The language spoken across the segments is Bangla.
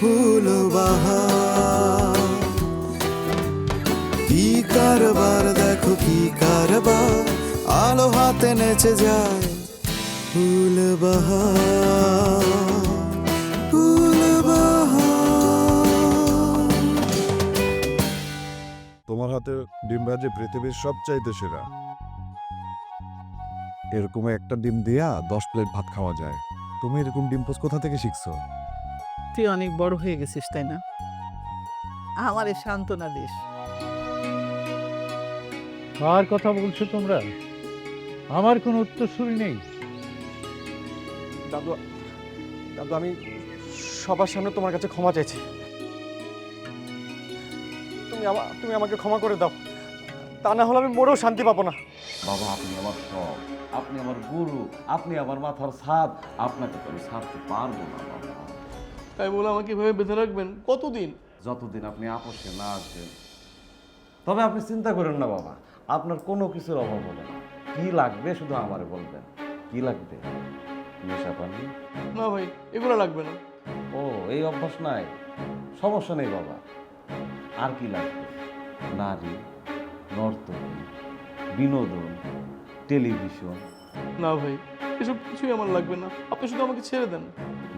ফুল বাহার কি কারবার, দেখো কি কারবার। আলো হাতে নেচে যায় ফুল বাহার তোমার হাতে ডিম ভাজি পৃথিবীর সবচাইতে সেরা। এরকম একটা ডিম দিয়া দশ প্লেট ভাত খাওয়া যায়। তুমি এরকম ডিম পোস্ট কোথা থেকে শিখছো? তুই অনেক বড় হয়ে গেছিস তাই না? আমার আমারে সান্ত্বনা দিস। কার কথা বলছো তোমরা? আমার কোনো উত্তরসূরি নেই। দাদু দাদু আমি সবার সামনে তোমার কাছে ক্ষমা চাইছি। তুমি আমা তুমি আমাকে ক্ষমা করে দাও। তা না হলে আমি মরেও শান্তি পাবো না। বাবা আপনি আমার সব। আপনি আমার গুরু আপনি আমার মাথার ছাদ আপনাকে তো আমি ছাড়তে পারব না বাবা। তাই বলে আমাকে এভাবে বেঁধে রাখবেন? কতদিন? যতদিন আপনি আপোষে না আসবেন। তবে আপনি চিন্তা করেন না বাবা আপনার কোনো কিছুর অভাব হবে না। কি লাগবে শুধু আমারে বলবেন? কি লাগবে? নেশা পানি? না ভাই এগুলো লাগবে না। ও এই অভ্যাস নাই। সমস্যা নেই বাবা। আর কি লাগবে? নারী নর্তকী বিনোদন টেলিভিশন। না ভাই এসব কিছুই আমার লাগবে না। আপনি শুধু আমাকে ছেড়ে দেন।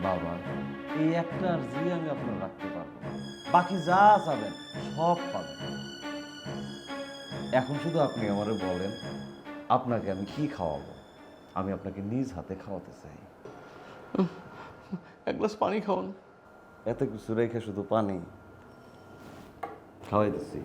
বাবা এই একটা আর্জি আমি আপনার রাখতে পারব বাকি যা চাবেন সব পাবেন। এখন শুধু আপনি আমারে বলেন আপনাকে আমি কি খাওয়াবো? আমি আপনাকে নিজ হাতে খাওয়াতে চাই। এক গ্লাস পানি খাওয়ান। এত কিছু রেখে শুধু পানি খাওয়াই দিচ্ছি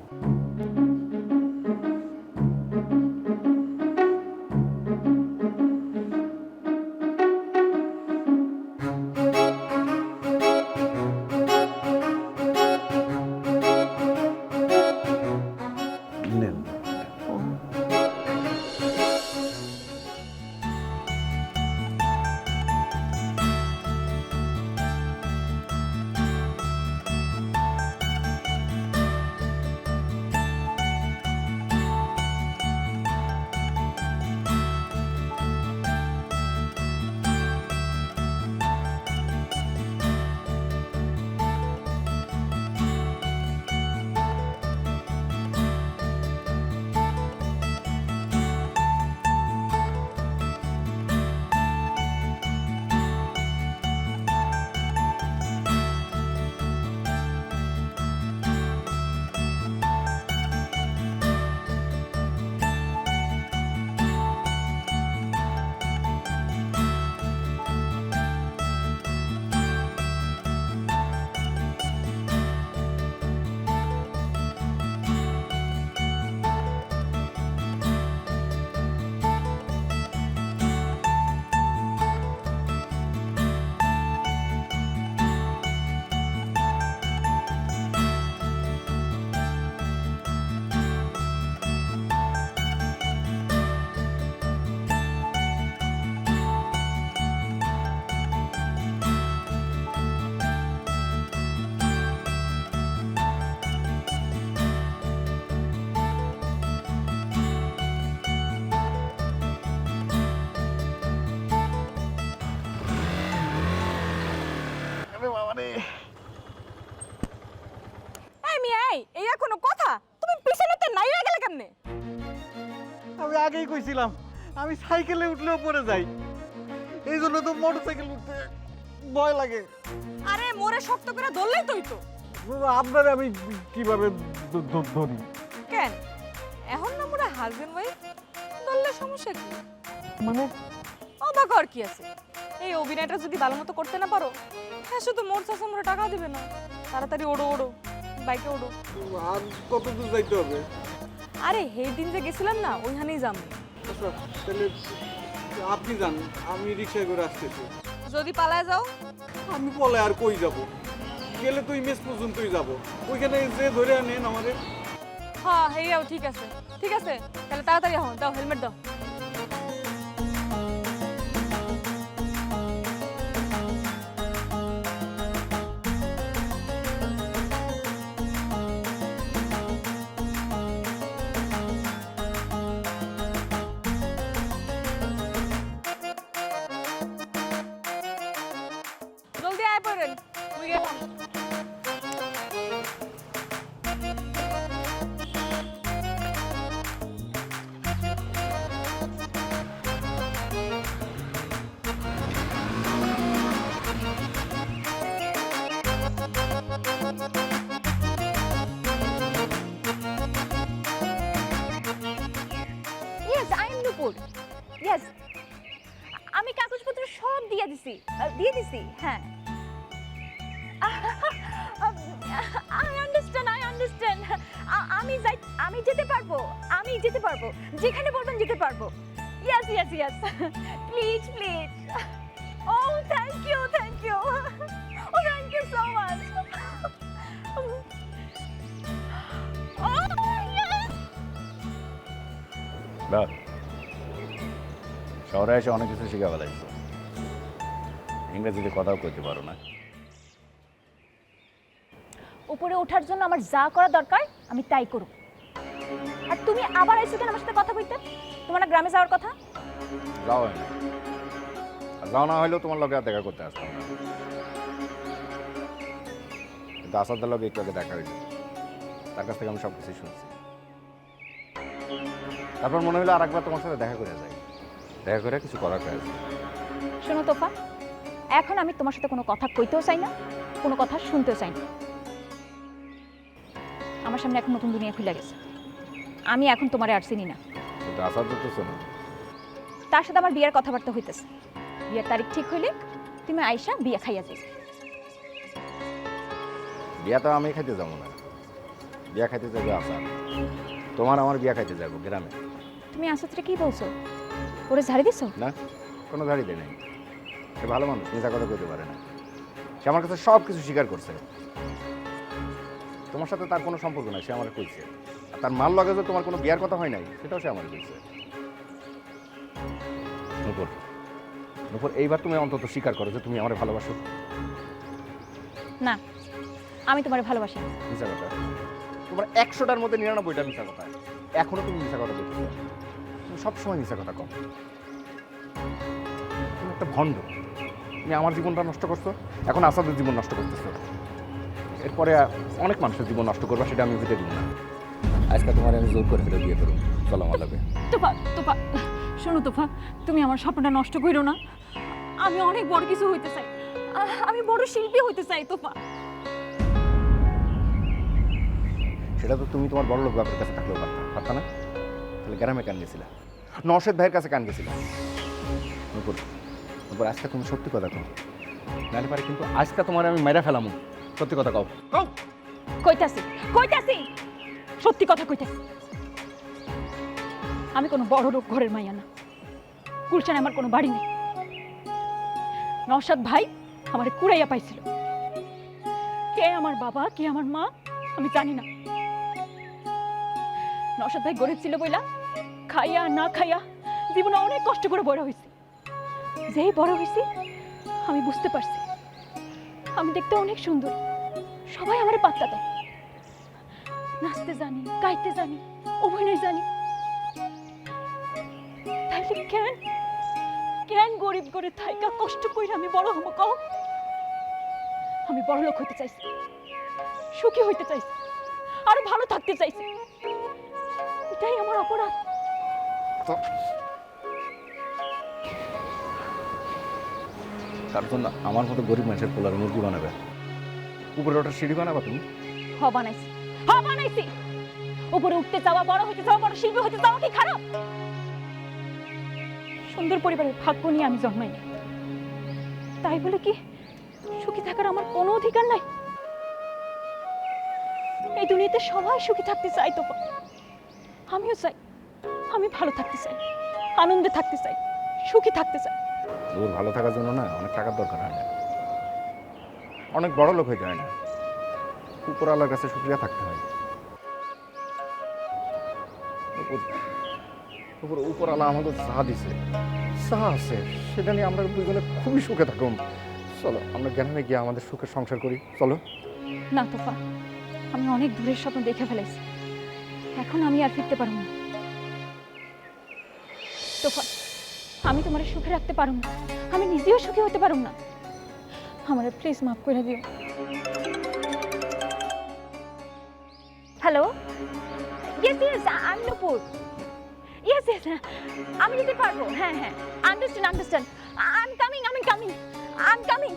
আমি সাইকেলে উঠলেও পড়ে যাই। এই জন্য তো মোটর সাইকেল উঠতে ভয় লাগে। আরে মোরে শক্ত করে ধরলেই তুই তো আপনার আমি কীভাবে ধরি? কেন? এখন না মোরে হাজবেন্ড ওয়াইফ ধরলে সমস্যা কি? মানে? অবাক আর কি আছে? এই অভিনয়টা যদি ভালো মতো করতে না পারো হ্যাঁ শুধু মোর চাষা মোরা টাকা দিবে না। তাড়াতাড়ি ওড়ো ওড়ো বাইকে ওড়ো। আর কত দূর যাইতে হবে? আরে সেই দিন যে গেছিলাম না ওইখানেই যাম। আচ্ছা তাহলে আপনি যান আমি রিক্সায় করে আসতেছি। যদি পালায় যাও? আমি বলে আর কই যাব? গেলে তুই মেস পর্যন্তই যাব। ওইখানে যে ধরে আনেন আমাদের হ্যাঁ হেয়াও ঠিক আছে। ঠিক আছে? তাহলে তাড়াতাড়ি হও দাও হেলমেট দাও। দিয়ে দিছি হ্যাঁ। আই আন্ডারস্ট্যান্ড আই আন্ডারস্ট্যান্ড আমি যাই, আমি যেতে পারব, আমি যেতে পারব। যেখানে বলবেন যেতে পারব। Yes yes yes please please oh thank you thank you oh thank you so much শহরে এসে অনেক কিছু শিখা ফেলাইছো ইংরেজিতে কথাও কইতে পারো না। উপরে ওঠার জন্য আমার যা করা দরকার আমি তাই করব। আর তুমি আবার এসে কেন আমার সাথে কথা বলতে? তোমার না গ্রামে যাওয়ার কথা? যাও না। যাও না হইলেও তোমার লগে আর দেখা করতে আসতাম না। কিন্তু আসাদের লগে একটু আগে দেখা হইল। তার কাছ থেকে আমি সব কিছু শুনছি। তারপর মনে হলো আরেকবার তোমার সাথে দেখা করে যাই। দেখা করে কিছু করার কাজ শোনো তোফা এখন আমি তোমার সাথে কোনো কথা কইতেও চাই না কোনো কথা শুনতেও চাই না। আমার সামনে এখন নতুন দুনিয়া খুলে গেছে। আমি এখন তোমারে আর চিনি না। তার সাথে আমার বিয়ের কথাবার্তা হইতেছে। বিয়ের তারিখ ঠিক হইলে তুমি আইসা বিয়ে খাইয়া যাইবে। বিয়া তো আমি খাইতে যাব না। বিয়া খাইতে যাব আসাদ তোমার আমার বিয়া খাইতে যাব গ্রামে। তুমি আসাদরে কি বলছো? ওরে ঝাড়ি দিছো? না কোনো ধারই দেয় নাই। সে ভালো মানুষ মিথ্যা কথা কইতে পারে না। সে আমার কাছে সব কিছু স্বীকার করছে। তোমার সাথে তার কোনো সম্পর্ক নাই সে আমার কইছে। আর তার মাল লগে যে তোমার কোনো বিয়ার কথা হয় নাই সেটাও সে আমার কইছে। নুপুর নুপুর এইবার তুমি অন্তত স্বীকার করো যে তুমি আমার ভালোবাসো। না আমি তোমারে ভালোবাসি। মিথ্যা কথা। তোমার একশোটার মধ্যে নিরানব্বইটা মিথ্যা কথা। এখনও তুমি মিথ্যা কথা বলছো তুমি সবসময় মিথ্যা কথা কম তুমি একটা ভণ্ড। তুমি আমার জীবনটা নষ্ট করছ এখন আসাদের জীবন নষ্ট করতেছো। এরপরে অনেক মানুষের জীবন নষ্ট করবা সেটা আমি বুঝে দিব না। আজকে তোমার আমি জোর করে ফেলে বিয়ে করো চলো আমার লাগে। তোফা তোফা শোনো তোফা তুমি আমার স্বপ্নটা নষ্ট করো না। আমি অনেক বড় কিছু হইতে চাই। আমি বড় শিল্পী হইতে চাই তোফা। সেটা তো তুমি তোমার বড় লোক বাপের কাছে থাকলেও পারতা পারতা না? তাহলে গ্রামে কান গেছিলা। নশেদ ভাইয়ের কাছে কান গেছিলা। নুপুর। নুপুর আজকে তুমি সত্যি কথা কও। নাহলে পারে কিন্তু আজকে তোমার আমি মেরা ফেলামু। সত্যি কথা কও। কও। কইতাছি কইতাছি। সত্যি কথা কইতাছি। আমি কোনো বড় লোক ঘরের মাইয়া না। গুলশানে আমার কোনো বাড়ি নেই। নওশাদ ভাই আমারে কুড়াইয়া পাইছিল। কে আমার বাবা, কে আমার মা, আমি জানি না। নওশাদ ভাই গরিব ছিল বইলা, খাইয়া না খাইয়া জীবনে অনেক কষ্ট করে বড় হয়েছি যেই বড় হয়েছি আমি বুঝতে পারছি। আমি দেখতে অনেক সুন্দর। সবাই আমার পাত্তা দেয়। নাচতে জানি, গাইতে জানি, অভিনয় জানি। কেন কেন গরিব করে থাইকা কষ্ট কইরা আমি বড় হব কও? আমি বড় লোক হইতে চাইছি, সুখী হইতে চাইছি, আরও ভালো থাকতে চাইছি। এটাই আমার অপরাধ। আমার মতো গরিব মানুষের মুরগি বানাবে। উপরে ওটা সিঁড়ি বানাবা তুমি? উপরে উঠতে চাওয়া বড় চাওয়া বড় শিল্পী চাওয়া কি খারাপ? সুন্দর পরিবারের ভাগ্য নিয়ে আমি জন্মাই তাই বলে কি সুখী থাকার আমার কোনো অধিকার নাই? এই দুনিয়াতে সবাই সুখী থাকতে চাই তো। আমিও চাই। আমি ভালো থাকতে চাই। আনন্দে থাকতে চাই। সুখী থাকতে চাই। ওর ভালো থাকার জন্য না, অনেক টাকার দরকার হয় না। অনেক বড় লোক হইতে হয় না। উপরওয়ালার কাছে শুক্রিয়া থাকতে হয়। উপর- উপর, উপরওয়ালা আমাদের চা দিছে। চা আছে, সেটা নিয়ে আমরা দুজনে খুবই সুখে থাকুন। চলো, আমরা গ্রামে গিয়ে আমাদের সুখের সংসার করি। চলো। না, তোফা, আমি অনেক দূরের স্বপ্ন দেখে ফেলেছি। এখন আমি আর ফিরতে পারব না। তোফা আমি তোমার সুখে রাখতে পারো না। আমি নিজেও সুখী হতে পারো না। আমার প্লিজ মাফ করে দিও। হ্যালো ইয়েস ইয়েস আমি নূপুর ইয়েস ইয়েস আমি যেতে পারব। হ্যাঁ হ্যাঁ। Understand understand I am coming I am coming I am coming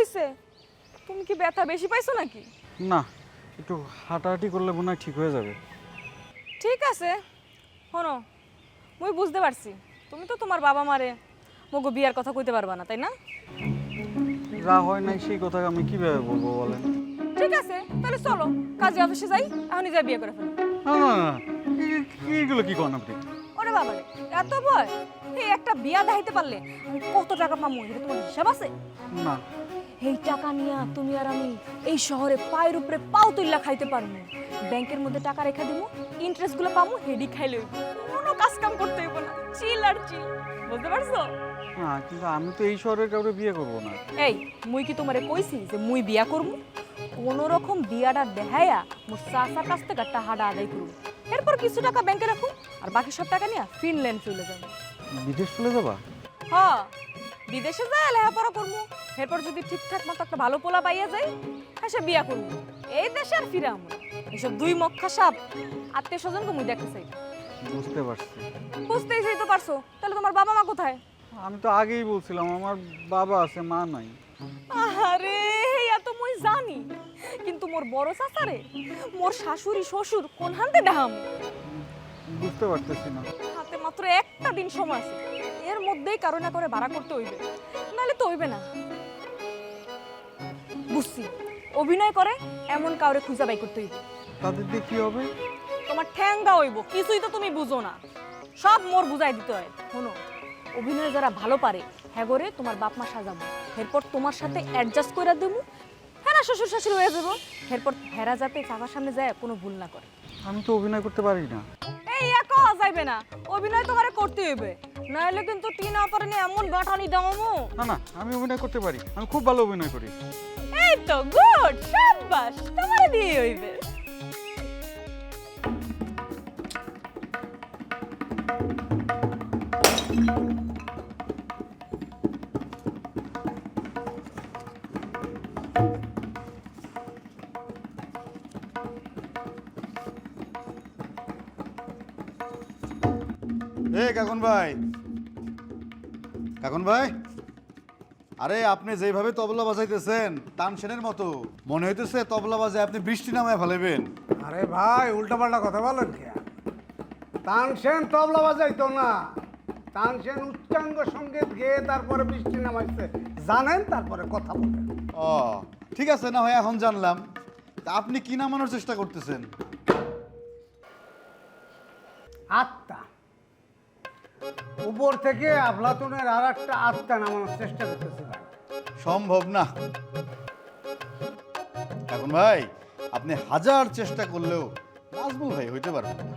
হয়েছে? তুমি কি ব্যথা বেশি পাইছো নাকি? না একটু হাঁটাহাঁটি করলে মনে হয় ঠিক হয়ে যাবে। ঠিক আছে। শোনো মুই বুঝতে পারছি। তুমি তো তোমার বাবা মারে মগো বিয়ার কথা কইতে পারবা না তাই না? যা হয় নাই সেই কথা আমি কীভাবে বলব বলেন? ঠিক আছে তাহলে চলো কাজে অফিসে যাই এখনই যাই বিয়ে করে ফেলো। না না না এই- এইগুলো কি করেন আপনি? ওরে বাবা রে এত ভয়? এই একটা বিয়া দেখাইতে পারলে আমি কত টাকা পাবো এটা তোমার হিসাব আছে? না এই টাকা নিয়ে তুমি আর আমি এই শহরে পায়ের উপরে পাও তুইলা খাইতে পারব ব্যাংকের মধ্যে টাকা রেখে দিব ইন্টারেস্টগুলো পাবো হেডি খাইলে কোনো কাজ কাম করতে হইব না। চিল আর চিল বুঝতে পারছ? না কিন্তু আমি তো এই শহরের কাউকে বিয়ে করব না। এই মুই কি তোমারে কইছি যে মুই বিয়া করব কোন রকম বিয়াটা দেখাইয়া মোর চাচার কাছ থেকে টাকাটা আদায় করব। এরপর কিছু টাকা ব্যাংকে রাখো আর বাকি সব টাকা নিয়ে ফিনল্যান্ড চলে যাব। বিদেশ চলে যাবা? হ বিদেশে যায় লেখাপড়া করব। এরপর যদি ঠিকঠাক মতো একটা ভালো পোলা পাইয়া যাই হ্যাঁ সে বিয়া করব। এই দেশে আর ফিরে আমরা এসব দুই মক্ষা সাপ আত্মীয় স্বজনকে মুই দেখতে চাই বুঝতে পারছি। বুঝতেই চাই তো পারছ? তাহলে তোমার বাবা মা কোথায়? আমি তো আগেই বলছিলাম আমার বাবা আছে মা নাই। আরে এত মুই জানি। কিন্তু মোর বড় চাচারে মোর শাশুড়ি শ্বশুর কোন হানতে ডাহাম বুঝতে পারতেছি না। হাতে মাত্র একটা দিন সময় আছে। এর মধ্যেই কারও না করে ভাড়া করতে হইবে। নাহলে তো হইবে না। বুঝছি। অভিনয় করে এমন কাউরে খুঁজা বাই করতে হইবে। তাদের দিয়ে কি হবে? তোমার ঠ্যাঙ্গা হইব। কিছুই তো তুমি বুঝো না। সব মোর বুঝাই দিতে হয়। শোনো অভিনয় যারা ভালো পারে হ্যাঁ করে তোমার বাপ মা সাজাবো। এরপর তোমার সাথে অ্যাডজাস্ট করে দেবো। হ্যাঁ না শ্বশুর শাশুড়ি হয়ে যাব। এরপর হেরা যাতে কাকার সামনে যায় কোনো ভুল না করে। আমি তো অভিনয় করতে পারি না। এই একা যাইবে না। অভিনয় তোমারে করতে হইবে। নাহলে কিন্তু টিনা পরে নিয়ে এমন বাটানি দামো না না আমি অভিনয় করতে পারি। আমি খুব ভালো অভিনয় করি। এই তো গুড শাবাশ তোমারে দিয়ে হইবে। এ কাকুন ভাই কাকুন ভাই? আরে আপনি যেভাবে তবলা বাজাইতেছেন তানসেনের মতো। মনে হইতেছে তবলা বাজায় আপনি বৃষ্টি নামায় ফেলাবেন আরে ভাই উল্টাপাল্টা কথা বলেন কে? তানসেন তবলা বাজাইতো না। তানসেন উচ্চাঙ্গ সংগীত গেয়ে তারপরে বৃষ্টি নামাইছে। জানেন তারপরে কথা বলেন। ও ঠিক আছে না হয় এখন জানলাম। তা আপনি কি নামানোর চেষ্টা করতেছেন? আত্মা। উপর থেকে আফলাতুনের আর একটা আত্মা নামানোর চেষ্টা করতেছে সম্ভব না। কাকুন ভাই আপনি হাজার চেষ্টা করলেও নাজমুল ভাই হইতে পারবেন না।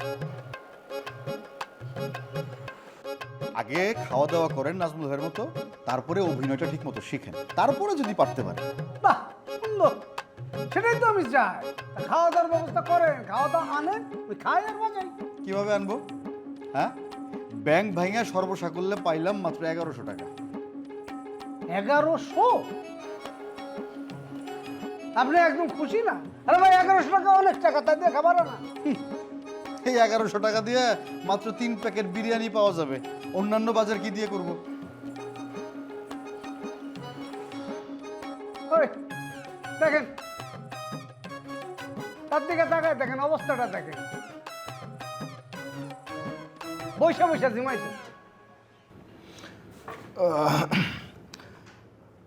আগে খাওয়া দাওয়া করেন নাজমুল ভাইয়ের মতো তারপরে অভিনয়টা ঠিক মতো শিখেন। তারপরে যদি পারতে পারেন বাহ সুন্দর। সেটাই তো আমি চাই। খাওয়া দাওয়ার ব্যবস্থা করেন খাওয়া দাওয়া আনেন ওই খাই আর বাজাই কীভাবে আনব? হ্যাঁ? ব্যাংক ভাঙা সর্বসাকুল্যে পাইলাম মাত্র এগারোশো টাকা। এগারোশো? আপনি একদম খুশি না? আরে ভাই এগারোশো টাকা অনেক টাকা তাই দিয়ে খাবার না এই এগারোশো টাকা দিয়ে মাত্র তিন প্যাকেট বিরিয়ানি পাওয়া যাবে। অন্যান্য বাজার কি দিয়ে করব? দেখেন। তার দিকে তাকায় দেখেন অবস্থাটা দেখেন। বৈশা বৈশা জিমাইতে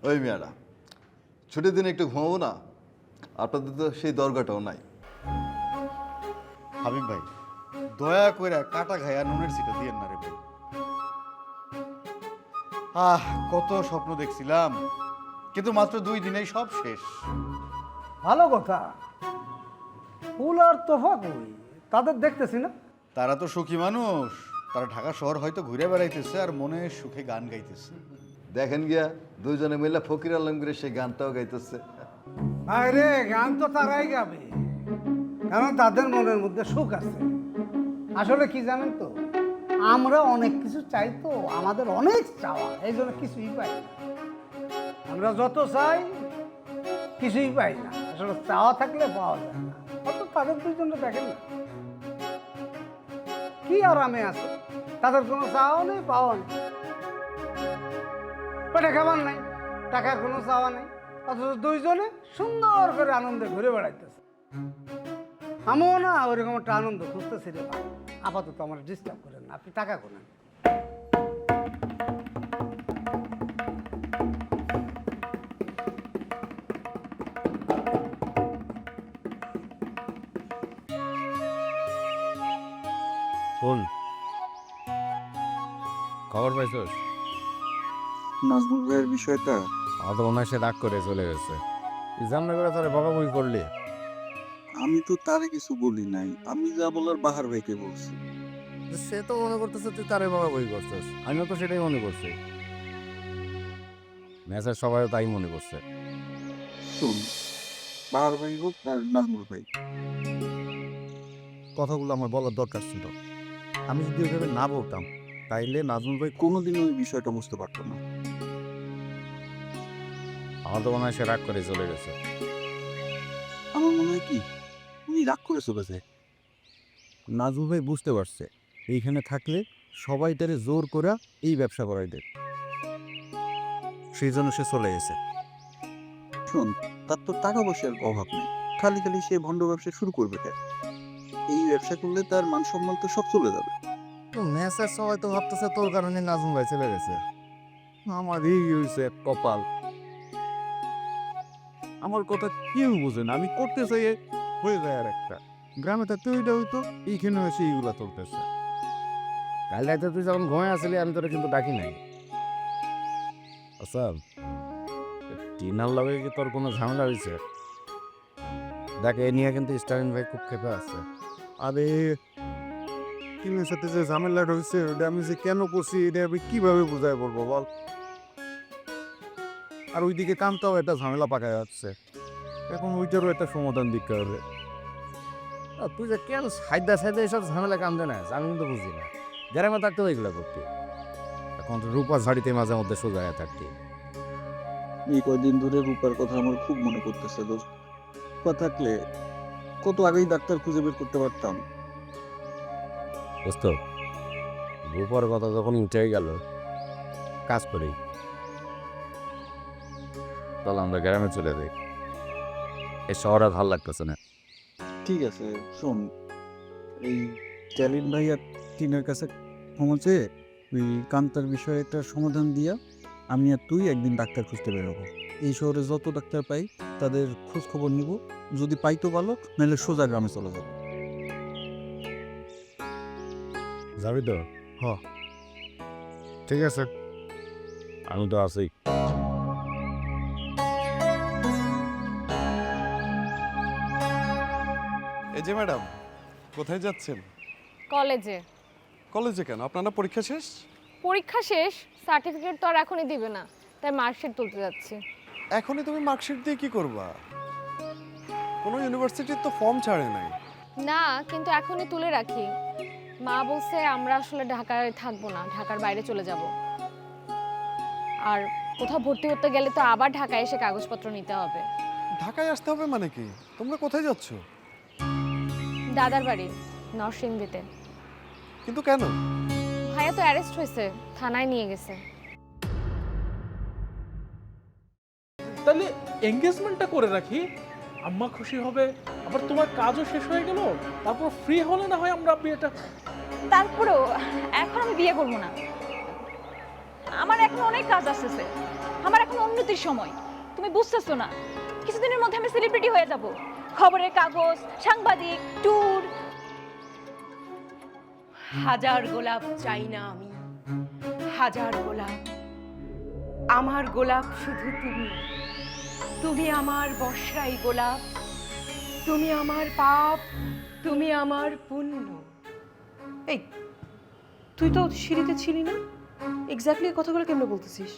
ওই মেয়েরা ছুটির দিনে একটু ঘুমাবো না? আপনাদের তো সেই দরগাটাও নাই। হাবিব ভাই দয়া করে কাটা খায়া নুনের সিটা দিয়েন না রে ভাই আহ কত স্বপ্ন দেখছিলাম কিন্তু মাত্র দুই দিনেই সব শেষ। ভালো কথা। ফুল আর তোফা কই? তাদের দেখতেছি না? তারা তো সুখী মানুষ। তারা ঢাকা শহর হয়তো ঘুরে বেড়াইতেছে আর মনে সুখে গান গাইতেছে। দেখেন গিয়া দুইজনে মিলে ফকির আলমগীরের সেই গানটাও গাইতেছে। আরে গান তো তারাই গাবে। কারণ তাদের মনের মধ্যে সুখ আছে। আসলে কি জানেন তো? আমরা অনেক কিছু চাই তো আমাদের অনেক চাওয়া এই জন্য কিছুই পাই না। আমরা যত চাই কিছুই পাই না। আসলে চাওয়া থাকলে পাওয়া যায় না। অত তাদের দুজনে দেখেন না। কি আরামে আছে? তাদের কোনো চাওয়া নেই, পাওয়া নেই। পেটে খাবার নাই? টাকার কোনো চাওয়া নেই। অথচ দুইজনে সুন্দর করে আনন্দে ঘুরে বেড়াইতেছে। আমিও না ওইরকম একটা আনন্দ খুঁজতেছি রে আপাতত আমার ডিস্টার্ব করেন আপনি টাকা করেন খবর পাইছস? নাজমুল ভাইয়ের বিষয়টা মনে সে রাগ করে চলে গেছে। জামনা করে তারে বকাবকি করলি? আমি তো তারে কিছু বলি নাই। আমি যা বলার বাহার ভাইকে বলছি। সে তো মনে করতেছে তুই তারে বকাবকি করছিস। আমিও তো সেটাই মনে করছি। ম্যাচের সবাই তাই মনে করছে। শোন বাহার ভাই হোক আর নাজমুল ভাই। কথাগুলো আমার বলার দরকার ছিল। আমি যদি ওইভাবে না বলতাম তাইলে নাজমুল ভাই কোনোদিনও ওই বিষয়টা বুঝতে পারতো না। আমার তো মনে হয় সে রাগ করে চলে গেছে। আমার মনে হয় কি? উনি রাগ করে চলেছে নাজমুল ভাই বুঝতে পারছে এইখানে থাকলে সবাই তারে জোর করে এই ব্যবসা করাই দেবে সেই জন্য সে চলে গেছে। শোন তার তো টাকা পয়সার অভাব নেই। খালি খালি সে ভণ্ড ব্যবসা শুরু করবে কেন? এই ব্যবসা করলে তার মান সম্মান তো সব চলে যাবে। ম্যাচের সবাই তো ভাবতেছে তোর কারণে নাজমুল ভাই চলে গেছে। আমার এই হয়েছে কপাল। আমার কথা কেউ বোঝে না, আমি করতে চাই হয়ে যায় আর একটা। গ্রামে থাকতে ওইটা হইতো এইখানে এসে এইগুলা চলতেছে। কাল রাতে তুই যখন ঘুমায় আসলি, আমি তোরা কিন্তু ডাকি নাই। আচ্ছা টিনার লগে কি তোর কোনো ঝামেলা হয়েছে দেখ, এ নিয়ে কিন্তু স্টালিন ভাই খুব খেপে আছে। আরে টিমের সাথে যে ঝামেলা রয়েছে ওটা আমি যে কেন করছি এটা আমি কীভাবে বুঝাই বলব বল? আর ওইদিকে কামটাও একটা ঝামেলা পাকা যাচ্ছে। এখন ওইটারও একটা সমাধান দিতে হবে। আর তুই যে কেন সাইডা সাইডা এসব ঝামেলা কান্দে না? আমি কিন্তু বুঝি না। গ্রামে থাকতে এগুলো করতে। এখন তো রূপা ঝাড়িতে মাঝে মধ্যে সোজা হয়ে থাকতে। এই কয়দিন ধরে রূপার কথা আমার খুব মনে করতেছে দোস্ত। রূপা থাকলে কত আগেই ডাক্তার খুঁজে বের করতে পারতাম। দোস্ত রূপার কথা যখন উঠে গেল কাজ করি। চল আমরা গ্রামে চলে যাই। এই শহর আর ভালো লাগতেছে না। ঠিক আছে শোন এই স্ট্যালিন ভাই আর টিনের কাছে ক্ষমা চেয়ে ওই কান্তার বিষয়ে একটা সমাধান দিয়া আমি আর তুই একদিন ডাক্তার খুঁজতে বেরোবো এই শহরে যত ডাক্তার পাই তাদের খোঁজ খবর নিব। যদি পাই তো ভালো নাহলে সোজা গ্রামে চলে যাব। যাবি তো? হ। ঠিক আছে। আমি তো আছি। এই যে ম্যাডাম কোথায় যাচ্ছেন? কলেজে। কলেজে কেন? আপনারা পরীক্ষা শেষ? পরীক্ষা শেষ সার্টিফিকেট তো আর এখনই দিবে না তাই মার্কশিট তুলতে যাচ্ছি। এখনই তুমি মার্কশিট দিয়ে কি করবা? কোনো ইউনিভার্সিটির তো ফর্ম ছাড়ে নাই। না কিন্তু এখনই তুলে রাখি। মা বলছে আমরা আসলে ঢাকায় থাকব না ঢাকার বাইরে চলে যাব। আর কোথাও ভর্তি করতে গেলে তো আবার ঢাকায় এসে কাগজপত্র নিতে হবে। ঢাকায় আসতে হবে মানে কি? তোমরা কোথায় যাচ্ছ? দাদার বাড়ি নরসিংদীতে। কিন্তু কেন? ভাইয়া তো অ্যারেস্ট হয়েছে থানায় নিয়ে গেছে। তাহলে এঙ্গেজমেন্টটা করে রাখি। আম্মা খুশি হবে, আবার তোমার কাজও শেষ হয়ে গেল, তারপর ফ্রি হলে না হয় আমরা বিয়েটা তারপরেও এখন আমি বিয়ে করব না। আমার এখন অনেক কাজ আসতেছে, আমার এখন উন্নতির সময়, তুমি বুঝতেছো না। কিছুদিনের মধ্যে আমি সেলিব্রিটি হয়ে যাব, খবরের কাগজ, সাংবাদিক ট্যুর হাজার গোলাপ চাই না আমি, হাজার গোলাপ, আমার গোলাপ শুধু তুমি। তুমি আমার বর্ষাই গোলাপ, তুমি আমার পাপ, তুমি আমার পুণ্য। এই, তুই তো সিঁড়িতে ছিলি না? এক্স্যাক্টলি কথাগুলো কেমনে বলতেছিস?